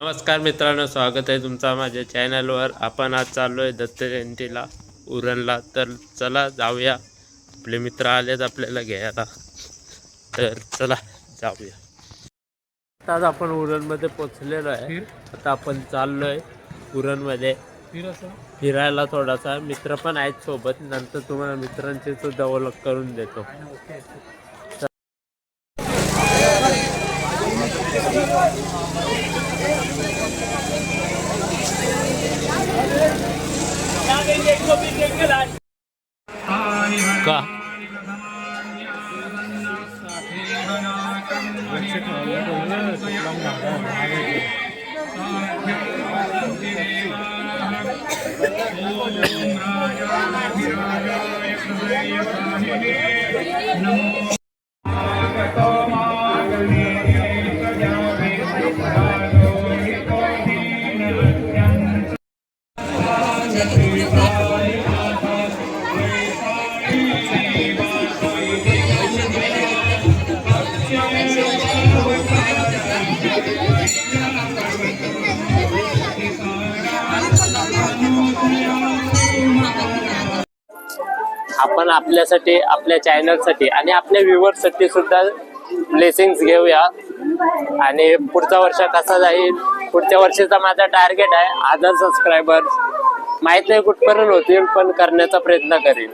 नमस्कार मित्रांनो स्वागत आहे तुमचा माझ्या चॅनलवर. आपण आज चाललो आहे दत्त जयंतीला उरणला. तर चला जाऊया. आपले मित्र आलेत आपल्याला घ्यायला. तर चला जाऊया. आज आपण उरणमध्ये पोचलेलो आहे. आता आपण चाललो आहे उरणमध्ये फिरायला थोडासा मित्र पण आहेत सोबत. नंतर तुम्हाला मित्रांची सुद्धा ओळख करून देतो. sẽ thở đúng là lòng đảo đảo hai người Namo आपण आपल्यासाठी आपल्या चॅनलसाठी आणि आपल्या व्ह्युअर्ससाठी सुद्धा ब्लेसिंग्स घेऊया. आणि पुढचा वर्ष कसा जाईल. पुढच्या वर्षीचा माझा टार्गेट आहे हजार सबस्क्रायबर माहीत नाही कुठपर्यंत होतील पण करण्याचा प्रयत्न करेन.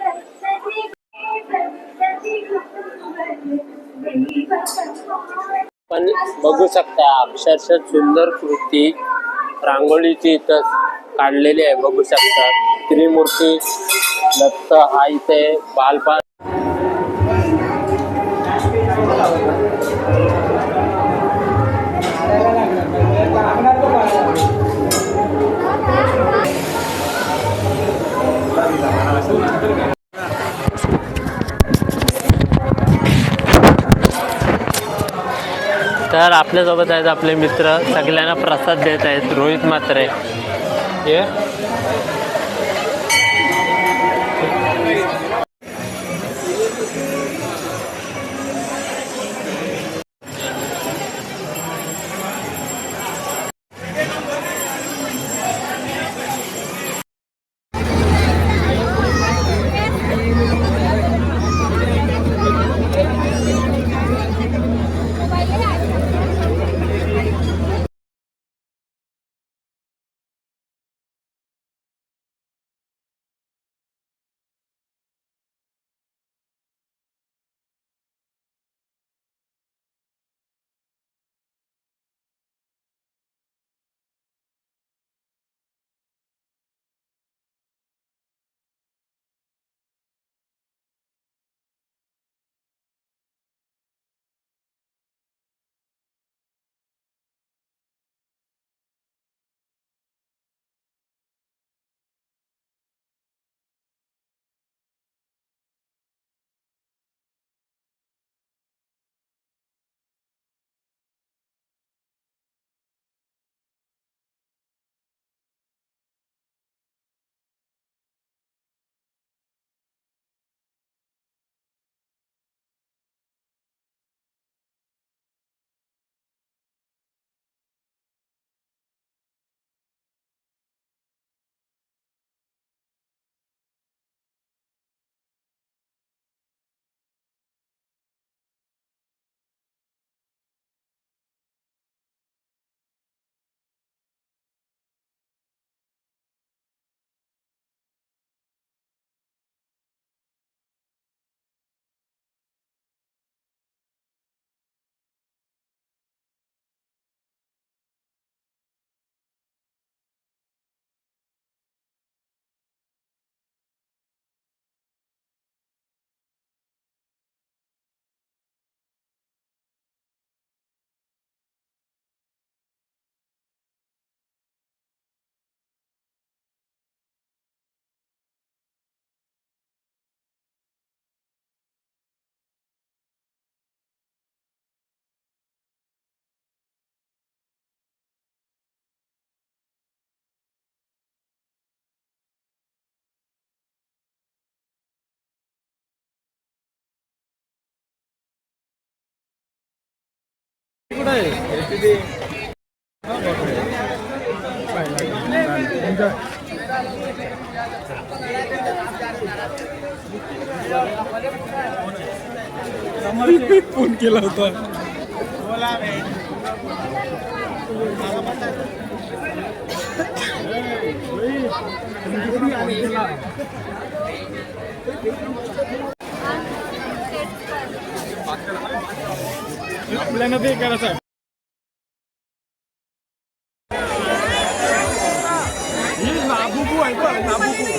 पण बघू शकता अक्षरशः सुंदर कृती रांगोळीची इथं काढलेली आहे. बघू शकता. त्रिमूर्ती दत्त हा इथे बालपा तर आपल्यासोबत आहेत आपले मित्र सगळ्यांना प्रसाद देत आहेत रोहित मात्रे हे? फोन केला होता बात आपल्याला ते करायचं आहे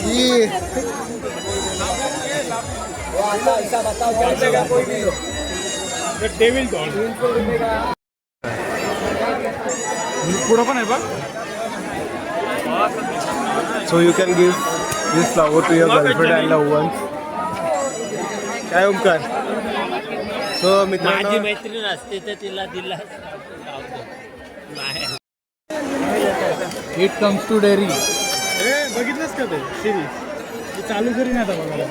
ही. पुढं पण आहे बघ So you can give this flower to your girlfriend and loved ones. काय ओमकार सो माझी मित्रांनो मैत्रीण असते तर तिला दिला. नाही. इट कम्स टू डेअरी ए बघितलंस का ते सिरीज चालू करी नाही आता बघायला.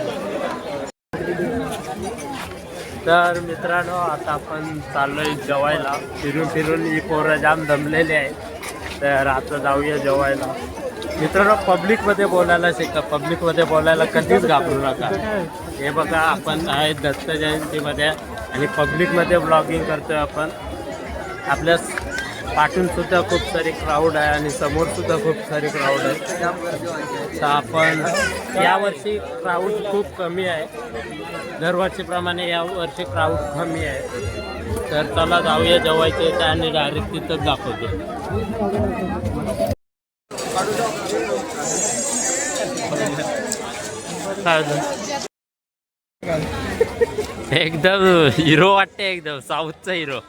तर मित्रांनो आता आपण चाललोय जेवायला. फिरून फिरून ही पोरं जाम दमलेली आहेत. तर आता जाऊया जेवायला. मित्रांनो पब्लिकमध्ये बोलायला शिका. पब्लिकमध्ये बोलायला कधीच घाबरू नका. हे बघा आपण आहे दत्त जयंतीमध्ये. आणि पब्लिकमध्ये ब्लॉगिंग करतोय आपण. आपल्या पाठूनसुद्धा खूप सारी क्राऊड आहे आणि समोरसुद्धा खूप सारी क्राऊड आहे. तर आपण यावर्षी क्राऊड खूप कमी आहे. दरवर्षीप्रमाणे यावर्षी क्राऊड कमी आहे. तर चला जाऊया जेवायचे इथे आणि डायरेक्ट तिथंच दाखवतो. काय एकदम हिरो वाटते एकदम साऊथचा हिरो.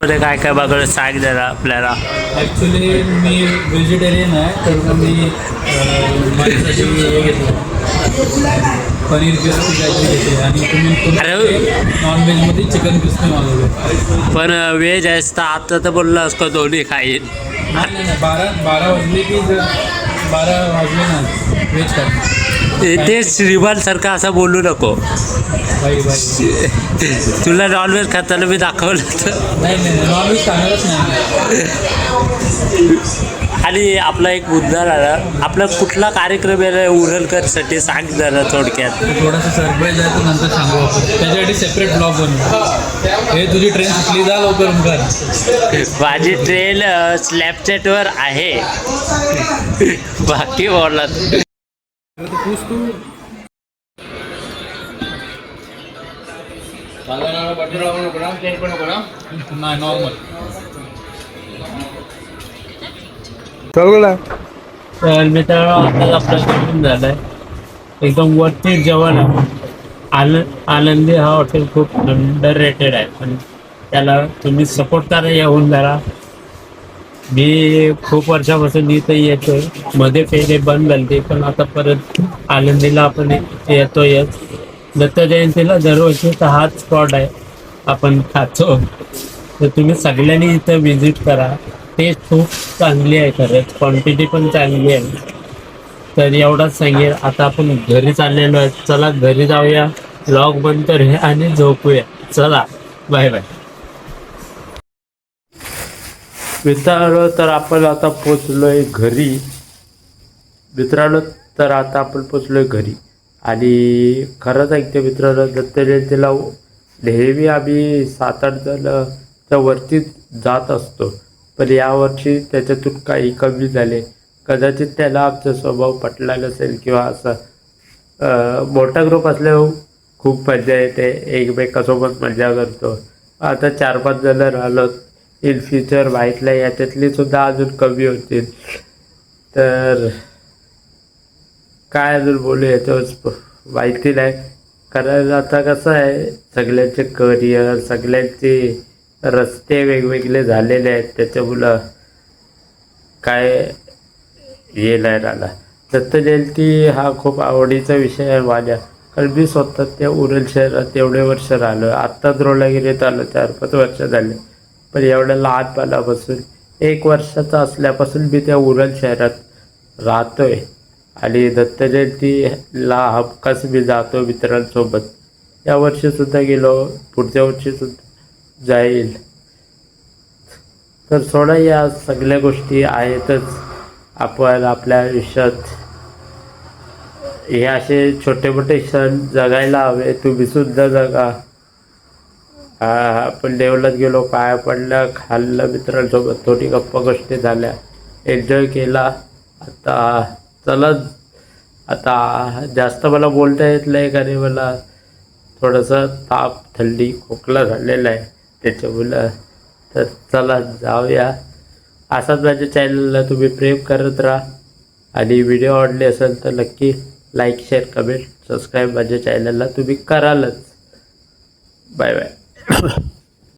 मध्ये काय काय बघ सांग जरा आपल्याला. ऍक्च्युली मी व्हेजिटेरियन आहे तर मी पनीर क्रिस्पी काहीतरी घेते आणि तुम्ही. नॉनव्हेजमध्ये चिकन क्रिस्पी मागवले पण व्हेज आहेस तर आता तर बोललं असतं दोन्ही खाईन बारा बारा वाजले की जर बारा वाजले ना व्हेज खाते ते श्रीमान सारखं असं बोलू नको. तुला नॉनव्हेज खाताना मी दाखवलं तर. नाही नाही नॉनव्हेज खाणारच नाही. आणि आपला एक मुद्दा राहिला आपला कुठला कार्यक्रम आहे उरणकरसाठी सांग जरा थोडक्यात. थोडासा सरप्राईज आहे तर नंतर सांगू आपण. त्याच्यासाठी सेपरेट ब्लॉग बनवू. हे तुझी ट्रेन सुटली जा लवकर ओंकार माझी ट्रेन स्लॅपचॅटवर आहे. बाकी बोलत. पूछ तू नाही नॉर्मल चल तर मित्रांनो आता आपलं जेवण झालाय. एकदम वरती जेवण आहे. आनंदी हा हॉटेल खूप अंडर रेटेड आहे. पण त्याला तुम्ही सपोर्ट करा येऊन जरा. मी खूप वर्षापासून इथं येतोय. मध्ये पहिले बंद झाले पण आता परत आनंदीला आपण येतोयच. दत्त जयंतीला दरवर्षी तर हाच स्पॉट आहे. आपण खातो. तर तुम्ही सगळ्यांनी इथं व्हिजिट करा. टेस्ट खूप चांगली आहे खरंच क्वांटिटी पण चांगली आहे. तर एवढाच सांगेल आता आपण घरी चाललेलो आहे. चला घरी जाऊया. लॉग बंद करूया आणि झोपूया. चला बाय बाय मित्रांनो तर आपण आता पोचलोय घरी. मित्रांनो तर आता आपण पोचलोय घरी. आणि खरंच ऐकते मित्रांनो दत्त जयंतीला नेहमी आम्ही सात आठ जणच्या वरती जात असतो. पण यावर्षी त्याच्यातून काही कमी झाले. कदाचित त्याला आमचा स्वभाव पटला नसेल किंवा असं मोठा ग्रुप असल्यावर खूप मजा येते. एकमेकासोबत मजा करतो. आता चार पाच जण राहिलो इन फ्युचर माहीतला याच्यातली सुद्धा अजून कमी होतील. तर काय अजून बोलू याच्यावर माहिती नाही. कारण आता कसं आहे सगळ्यांचे करिअर सगळ्यांचे रस्ते वेगवेगळे झालेले आहेत त्याच्यामुळं काय हे नाही राहिला. दत्त जयंती हा खूप आवडीचा विषय आहे माझ्या. कारण मी स्वतः त्या उरल शहरात एवढे वर्ष राहिलो. आत्ता द्रोणागिरीत आलो चार पाच वर्ष झाले. पण एवढ्या लहानपणापासून एक वर्षाचा असल्यापासून मी त्या उरल शहरात राहतोय. आणि दत्त जयंतीला हमखास मी जातो मित्रांसोबत. या वर्षीसुद्धा गेलो पुढच्या वर्षीसुद्धा जाईल. तर सोडा या सगळ्या गोष्टी आहेतच आपण आपल्या आयुष्यात. हे असे छोटे मोठे क्षण जगायला हवे. तुम्ही सुद्धा जगा. आपण देवलात गेलो पाया पडल्या खाल्लं मित्रांसोबत थोडी गप्पा गोष्टी झाल्या. एन्जॉय केला. आता चला आता जास्त मला बोलता येत नाही कारण मला? थोडंसं ताप थंडी खोकला झालेला आहे. त्याच्यामुळं तर चला जाऊया असाच माझ्या चॅनलला तुम्ही प्रेम करत राहा आणि व्हिडिओ आवडले असेल तर नक्की लाईक शेअर कमेंट सबस्क्राईब माझ्या चॅनलला तुम्ही करालच बाय बाय